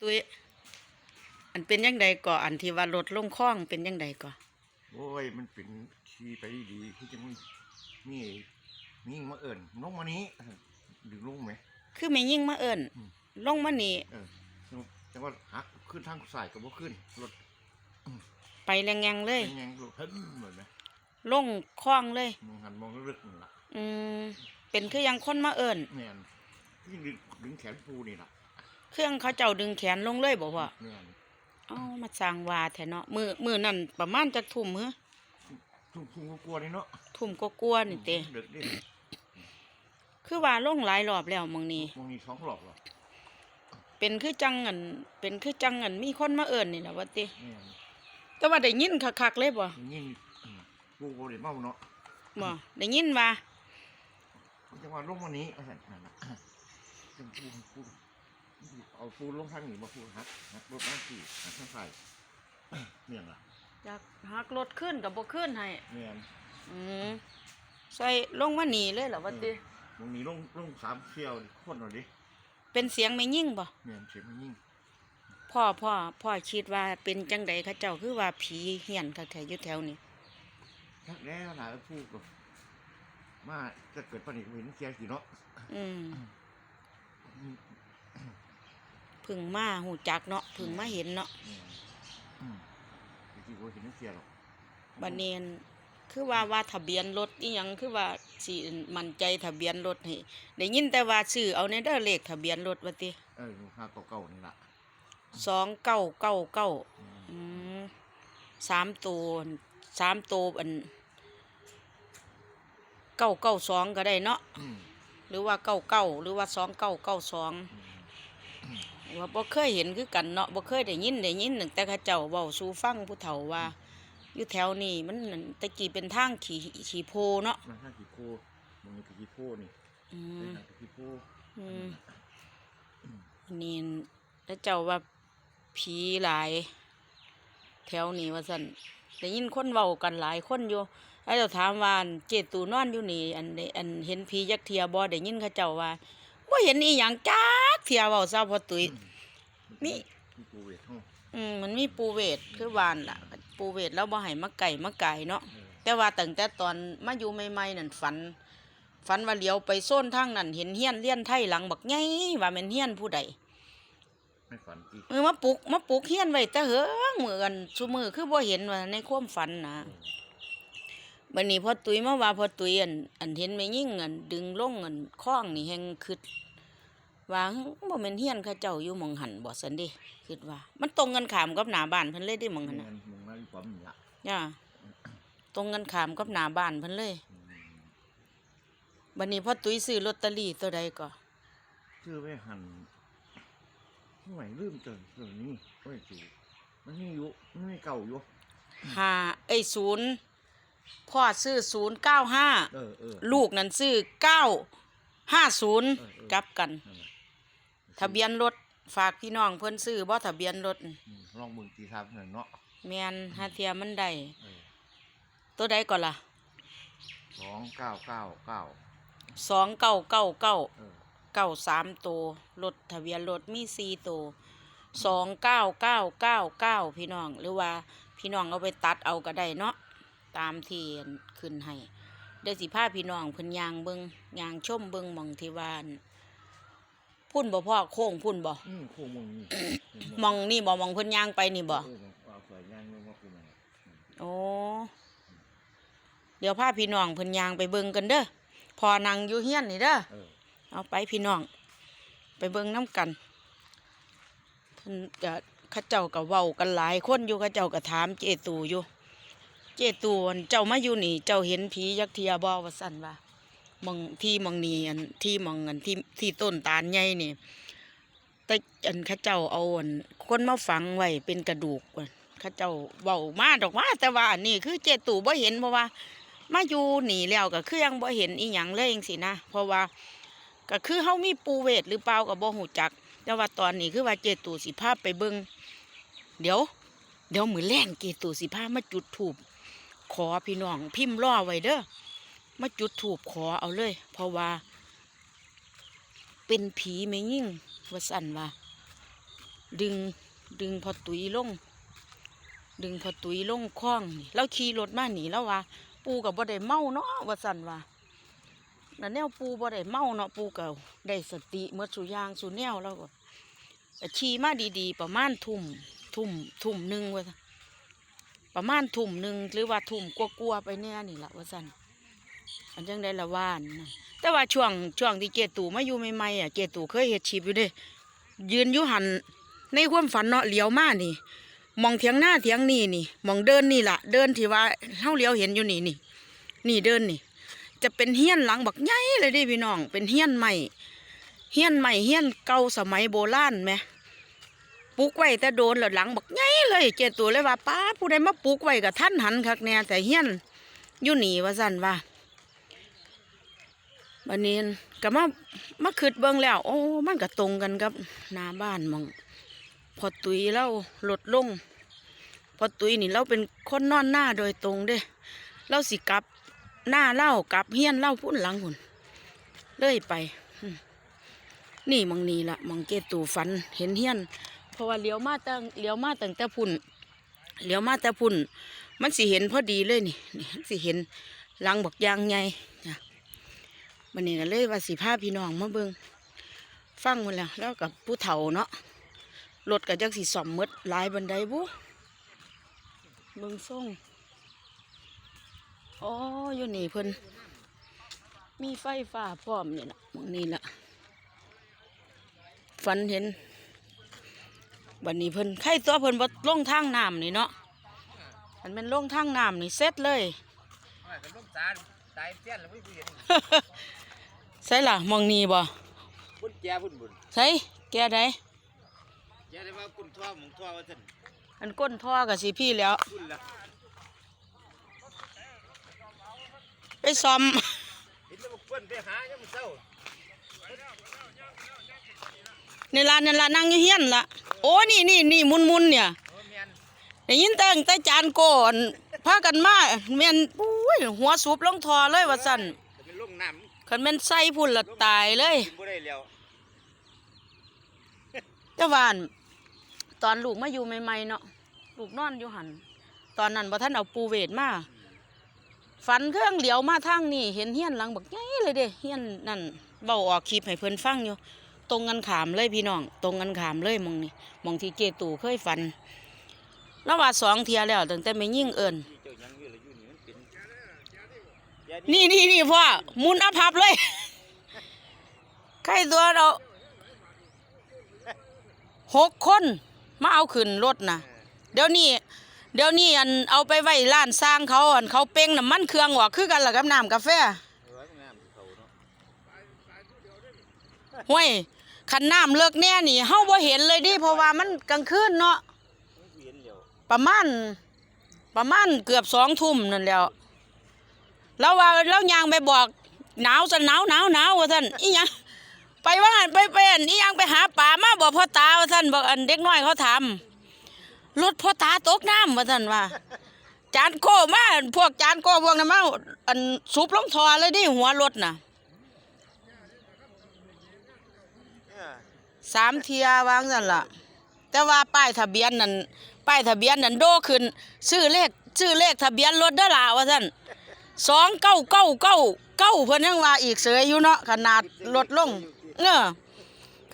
ตุ้ยอันเป็นยังไงก่ออันที่ว่ารถลงคลองเป็นยังไงก่อโอ้ยมันเป็นขี่ไปดีๆที่จะมีมีมีมาเอิ่นน้องมานี้ดึงลงไหม คือไม่ยิ่งมาเอิญอืม ลงมานี่เออแต่ว่าหักขึ้นทางสายกับว่าขึ้นรถไปแรงแงเลยแงงๆรถเพิ่มเหมือนไหมลงคลองเลย มองหันมองลึกๆนี่ล่ะอืมเป็นคือยังคนมาเอิญแม่นยิ่งดึงดึงแขนปูนี่ล่ะ เครื่องเขาเจ้าดึงแขนลงเลยบอกว่าแม่นเอ้ามาสร้างวาแท้เนาะมือมือนั่นประมาณจักทุ่มเหรอทุ่งทุ่งกลัวๆนี่เนาะทุ่มก็กลัวาๆนี่เตดึกดิคือว่าลงหลายรอบแล้วมองนี้ มองนี่ท้องหลอกหรอเป็นคือจังอันเป็นคือจังอันมีคนมาเอิญนี่แหละว่าติแม่นแต่ว่าได้ยินคักๆเลยบ่ยิ่งอืมปูโบเดี๋ยวเมาเนาะบ่ได้ยินว่าจังหวะลงมานี้เอาสั่นนั่นล่ะจังปูปู เอาปูลงทางนี้มาปูหักหักรถน้ำสี่หักทางสายเมี่ยงล่ะอยากหักรถขึ้นกับบ่ขึ้นให้แม่นอืมใส่ลงมาหนีเลยเหรอวะติตรงนี้ลงลงสามเที่ยวดิโคนหน่อยดิเป็นเสียงไม่ยิ่งบ่แม่นเสียงมันยิ่งพ่อพ่อพ่อคิดว่าเป็นจังใดเขาเจ้าคือว่าผีเฮียนเขาแถวอยู่แถวนี้ทักแล้วหลายพูดก็มาจะเกิดปัญหาเห็นเกียร์กี่เนาะอืมเพึ่งมาหูจักเนาะพึ่งมาเห็นเนาะจริงๆเห็นเกียหรอกบัดเนียนคือว่าว่าทะเบียนรถอีหยังคือว่าสิมั่นใจทะเบียนรถให้ได้ยินแต่ว่าซื้อเอาในเด้อเลขทะเบียนรถว่าติเออลูกค้าเก่านี่ละสองเก้าเก้าเก้าอืมสามตัวสามตัวอันเก้าเก้าสองก็ได้เนาะหรือว่าเก้าเก้าหรือว่าสองเก้าเก้าสอง ว่าบ่เคยเห็นคือกันเนาะบ่เคยได้ยินได้ยินหนึ่งแต่เขาเจ้าเว้าสู่ฟังผู้เฒ่าว่า อยู่แถวนี้มันนั่นแตะกี้เป็นทางขี่ขี่โพเนาะมาถ้ากี่โพมันมีกี่โพนี่อืเป็นมทางกี่โพอืมอันนี่แล้วเจ้าว่าผีหลาย แถวนี้ว่าซั่นได้ยินคนเว้ากันหลายคนอยู่แล้วเจ้าถามว่าอันเจตูนอนอยู่นี่ อันใดอันเห็นผียักเทียบ่ได้ยินเขาเจ้าว่าบ่เห็นอีหยังจักเทียเว้าซะพ่อตุ้ย มีมีปูเวทห้องอืมมันมีปูเวทคือวานล่ะ ปูเวทแล้วบ่ให้มาไก่มาไก่เนาะเออแต่ว่าตั้งแต่ตอนมาอยู่ใหม่ๆนั่นฝันฝันว่าเลี้ยวไปโซนทางนั้นเห็นเฮียนเลี้ยนไทยหลังบักใหญ่ว่าแม่นเฮียนผู้ใดไม่ฝันจีมือมาปลุกมาปลุกเฮียนไว้แต่เหิงมือกันซุมือคือบ่เห็นว่าในความฝันนะบัดนี้พอตุยมาว่าพอตุยอันอันเห็นแม่ยิ่งอันดึงลงอันคล้องนี่แฮงคิด ว่าหึบ่แม่นเฮียนเขาเจ้าอยู่หมองหันบ่ซั่นเด้คิดว่า มันตรงกันข้ามกับหน้าบ้านเพิ่นเลยเด้หมองหันเงิน่ะนมึงมาดีกว่ามึงละย่าตรงกันข้ามกับหน้าบ้านเพิ่นเลยอืมบัดนี้พอตุยซื้อลอตเตอรี่ตัวใดก็ชื่อไว้หันห่วยลืมเจอเรื่องนี้โอ้ยจูมันนี่อยู่มันไม่เก่าอยู่ห้าเอ้ยศูนย์พ่อซื้อศูนย์เก้าห้าเออเออ ลูกนั่นซื้อเก้าห้าศูนย์เออเออ กลับกัน นั่นแหละ ทะเบียนรถฝากพี่น้องเพิ่นซื้อบ่ทะเบียนรถอืมลองมึงตีทางหน่อยเนาะแม่นหาเทียมันได้เออตัวใดก่อนล่ะสองเก้าเก้าเก้าสองเก้าเก้าเก้าเออเก้าสามตัวรถทะเบียนรถมีสี่ตัวสองเก้าเก้าเก้าเก้าพี่น้อง หรือว่าพี่น้องเอาไปตัดเอาก็ได้เนาะตามที่ขึ้นให้เดี๋ยวสิพาพี่น้องเพิ่นยางเบิงยางชมเบิงหมองที่ว่าอั่น พุ่นบ่พ่อโค้งพุ่นบ่อืมโค้งมึงนี่หมองนี่บ่หมองเพิ่นยางไปนี่บ่เออเอาสวยงามเลยว่าคุณอะไรโอ้เดี๋ยวพาพี่น้องเพิ่นยางไปเบิงกันเด้อพอนั่งอยู่เฮียนนี่เด้อเออเอาไปพี่น้อง ไปเบิ่งน้ำกันเพิ่นก็เข้าเจ้าก็เว้ากันหลายคนอยู่เข้าเจ้าก็ถามเจตูอยู่ เจตูอันเจ้ามาอยู่นี่ เจ้าเห็นผียักษ์เทียบ่ว่าซั่นว่าห มองที่มองนี่อันที่มองอันที่ที่ต้นตาลใหญ่นี่แต่อันข้าเจ้าเอาอันคนมาฝังไว้เป็นกระดูกข้าเจ้าเว้ามาดอกว่า แต่ว่าอันนี้คือเจตูบ่เห็นเพราะว่า มาอยู่หนีแล้วก็คือยังบ่เห็นอีหยังเลยจังซี่นะเพราะว่าก็คือเฮามีปูเวทหรือเปล่าก็บ่ฮู้จัก แต่ว่าตอนนี้คือว่าเจตูสิพาไปเบิ่งเดี๋ยว เดี๋ยวมือแรงเจตูสิพามาจุดธูปขอพี่น้องพิมพ์รอไว้เด้อ มาจุดธูปขอเอาเลย เพราะว่า เป็นผีแม่ยิ่งว่าสั่นว่าดึงดึงพอตุยลง ดึงพอตุยลงคล้องนี่แล้วขี่รถมาหนีแล้วว่า ปูกับบ่ได้เมาเนาะว่าสั่นว่าแล้วแนวปูบ่ได้เมาเนาะปูก็ได้สติเมื่อสุยางสุแนวแล้วก็ขี่มาดีๆ ประมาณทุ่มทุ่มทุ่มหนึ่งว่าประมาณทุ่มหนึ่งหรือว่าทุ่มกลัวๆไปแน่นี่แหละว่าสั่น อันจังได้ละว่านนะแต่ว่าช่วงช่วงที่เกตูมาอยู่ใหม่ๆอะเกตูเคยเฮ็ดชีพอยู่เด้ ยืนอยู่หันในความฝันเนาะเหลียวมานี่ มองเถียงหน้าเถียงนี่นี่ มองเดินนี่ละเดินที่ว่าเฮาเลี้ยวเห็นอยู่นี่นี่ นี่เดินนี่ จะเป็นเฮี้ยนหลังบักใหญ่เลยดิพี่น้อง เป็นเฮี้ยนใหม่เฮี้ยนใหม่เฮี้ยนเก่าสมัยโบราณไหมปลูกไว้แต่โดนแล้วหลังบักใหญ่เลยเจตัวเลยว่าป้าผู้ใดมาปลูกไว้กับท่านหันคักแน่แต่เฮี้ยนอยู่หนีว่าสั่นว่า วันนี้ก็มามาคิดเบิ่งแล้ว โอ้มันก็ตรงกันกับหน้าบ้านมอง พอตุยเราลดลง พอตุยนี่เราเป็นคนนอนหน้าโดยตรงเด้เราสิกลับหน้าเล่ากลับเฮียนเล่าพุ่นหลังหุ่นเลื่อยไป นี่มองนี่ละมองเกตูฝันเห็นเฮียน เพราะว่าเลี้ยวมาตั้งเลี้ยวมาตั้งแต่พุ่นเลี้ยวมาแต่พุ่น มันสิเห็นพอดีเลยนี่นี่สิเห็นหลังบอกยางใหญ่จ้ะ มันนี่ก็เลยว่าสิพาพี่น้องมาเบิงฟังหมดแล้วแล้วกับผู้เฒ่าเนาะรถก็จักสิซ่อมหมดลายบันไดบุเบิงส่งอ๋ออยู่นี่เพิ่นมีไฟฟ้าพร้อมนี่ละมองนี่ละฝันเห็นบันนี้เพิ่นใครตัวเพิ่นบ่ลงทางน้ำนี่เนาะมันเป็นลงทางน้ำนี่เสร็จเลยตายเตี้ยนแล้วไม่เห็น ใช่ล่ะหมองนี่บ่พุ่นแก่พุ่นบุญใช่แกไดแก่ได้ว่ากุนท่อหมุงท่อว่าท่านอันก้นท่อกับสิพี่แล้ว พุ่นละไปซ่อมเห็นแล้วบอกเพิ่นไปหายังมันเศร้าในร้านนั่นละนั่งอยู่เฮียนละโอ้นี่นี่นี่มุนมุนๆเนี่ยโอ้แม่นได้ยินแต่งแต่จานโกอนพากันมาแม่นปุ้ยหัวสูบลงทอเลยว่าสั่นแต่เป็นลงน้ำ คันแม่นใส่พุ่นละตายเลยกินบ่ได้แล้วแต่ว่าอั่นตอนลูกมาอยู่ใหม่ๆเนาะลูกนอนอยู่หันตอนนั้นบ่ท่านเอาปูเวทมาฝันเครื่องเหลียวมาทางนี่เห็นเฮียนหลังบักใหญ่เลยเด้เฮียนนั่นเบาออกคลิปให้เพิ่นฟังอยู่ ตรงกันขามเลยพี่น้อง ตรงกันขามเลยหมองนี่หมองที่เจตู่เคยฝันแล้วว่าสองเทียแล้วตั้งแต่ไม่ยิ่งเอิญ นี่นี่นี่พ่อมุนอัพับเลยใครตัวเราหกคนมาเอาขึ้นรถนะเดี๋ยวนี้เดี๋ยวนี้อันเอาไปไว้ร้านสร้างเขาอันเขาเป้งน้ำมันเครื่องออกคือกันละกับน้ำกาแฟห้วยขันน้ำเลิกแน่นี่เฮาบ่เห็นเลยดิเพราะว่ามันกลางคืนเนาะประมาณประมาณเกือบสองทุ่มนั่นแล้ว แล้วว่าแล้วยางไปบอกหนาวจะหนาวหนาวหนาวว่าท่านอีหยังไปว่างั้นไปเป็นอีหยังไปหาป่ามาบอกพ่อตาว่าท่านบอกอันเด็กน้อยเขาถารถพ่อตาตกน้ำว่าท่านว่า จานโก้มาพวกจานโก้พวกนั้นมาอันสูบลงทอเลยดิหัวรถน่ะสามเทียวางนั่นละแต่ว่าป้ายทะเบียนนั่นป้ายทะเบียนนั่นโดขึ้น ชื่อเลขชื่อเลขทะเบียนรถเด้อล่ะว่าท่าน สองเก้าเก้าเก้าเก้าเพิ่นยังว่าอีกเสยอยู่เนาะขนาดรถลงเออ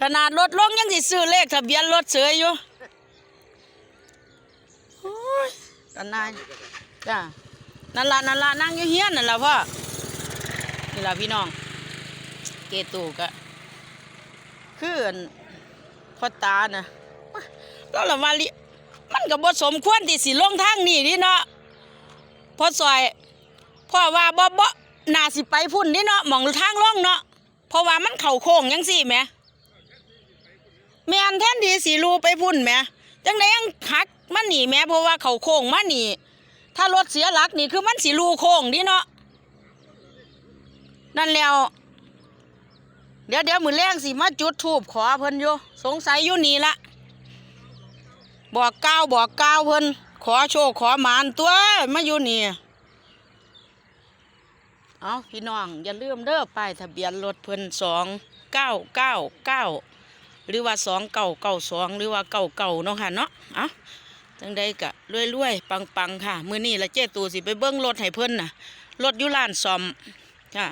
ขนาดรถลงยังสิซื้อเลขทะเบียนรถเสยอยู่โอ้ยกันนายจ้านั่นละนั่นละนั่งอยู่เฮียนนั่นละพ่อนี่ละพี่น้อง เกตูกะคืออั่นพ่อตานะแล้วละมาลิมันก็บ่สมควรที่สิลงทางนี้นี่เนาะพอซอย พ่อว่าบ่บ่น่าสิไปพุ่นนี่เนาะหมองทางลงเนาะเพราะว่ามันเข้าโค้งจังซี่แหมแม่นแทนที่สิรูไปพุ่นแหมจังไดยังหักมันหนีแหมเพราะว่าเข้าโค้งมานี่ถ้ารถเสียหลักนี่คือมันสิรูโค้งดิเนาะนั่นแล้ว เดี๋ยวเดี๋ยวมือแรงสิมาจุดทูบขอเพิ่นอยู่สงสัยอยู่นี่ละบอกกล่าวบอกกล่าวเพิ่นขอโชคขอหมานตัวมาอยู่นี่ เอาพี่น้องอย่าลืมเด้อป้ายทะเบียนรถเพิ่นสองเก้าเก้าเก้าหรือว่าสองเก่าเก่าสองหรือว่าเก่าเก่าเนาะค่ะเนาะเอาจังใดกะรวยๆปังๆค่ะ มือนี้ละเจตูสิไปเบิ้งรถให้เพิ่นน่ะรถยุลานซอมค่ะ